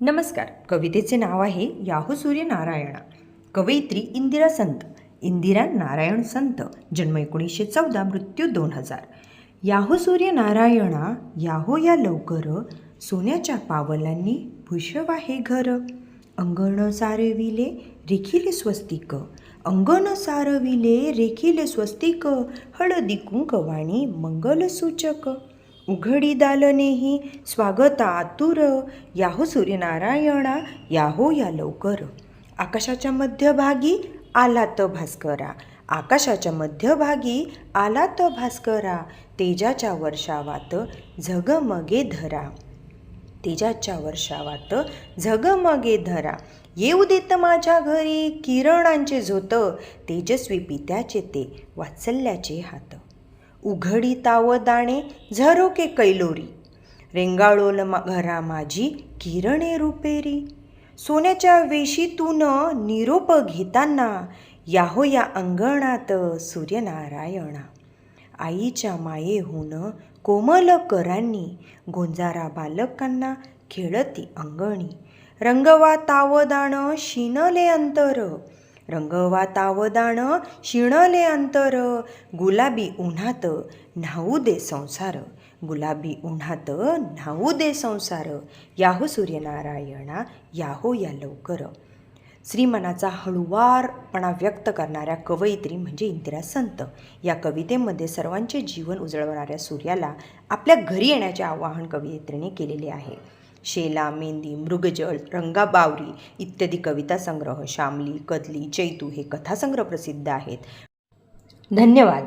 नमस्कार. कवितेचे नाव आहे याहू सूर्य नारायणा कवयित्री इंदिरा संत. इंदिरा नारायण संत जन्म एकोणीसशे चौदा मृत्यू दोन हजार. याहो सूर्य नारायणा याहो या लवकर सोन्याच्या पावलांनी भूषव आहे घर. अंगण सारविले रेखिले स्वस्तिक. अंगण सारविले रेखिले स्वस्तिक. हळदी कुंकवाणी मंगलसूचक. उघडी दालनेही. स्वागत आतुर. याहो सूर्यनारायणा याहो या लवकर. आकाशाच्या मध्यभागी आलात भास्करा. आकाशाच्या मध्यभागी आलात भास्करा. तेजाच्या वर्षावात झगमगे धरा. तेजाच्या वर्षावात झगमगे धरा. येऊ देत माझ्या घरी किरणांचे झोत. तेजस्वी पित्याचे ते वात्सल्याचे हात. उघडी झरो झरोके कैलोरी. रेंगाळोल मा घरा माझी किरणे रुपेरी. सोन्याच्या वेशीतून निरोप घेताना याहो या अंगणात सूर्यनारायणा. आईच्या मायेहून कोमल करांनी गोंजारा बालकांना खेळती अंगणी. रंगवा तावदाण शिनले अंतर रंगवा तावदान शिणले अंतर गुलाबी उन्हात न्हाऊ दे संसार गुलाबी उन्हात न्हाऊ दे संसार याहो सूर्यनारायणा याहो या लवकर. श्रीमनाचा हळुवारपणा व्यक्त करणाऱ्या कवयित्री म्हणजे इंदिरा संत. या कवितेमध्ये सर्वांचे जीवन उजळवणाऱ्या सूर्याला आपल्या घरी येण्याचे आवाहन कवयित्रीने केलेले आहे. शेला मेंदी मृगजळ रंगाबावरी इत्यादी कविता संग्रह शामली कदली चैतू हे कथासंग्रह प्रसिद्ध आहेत. धन्यवाद.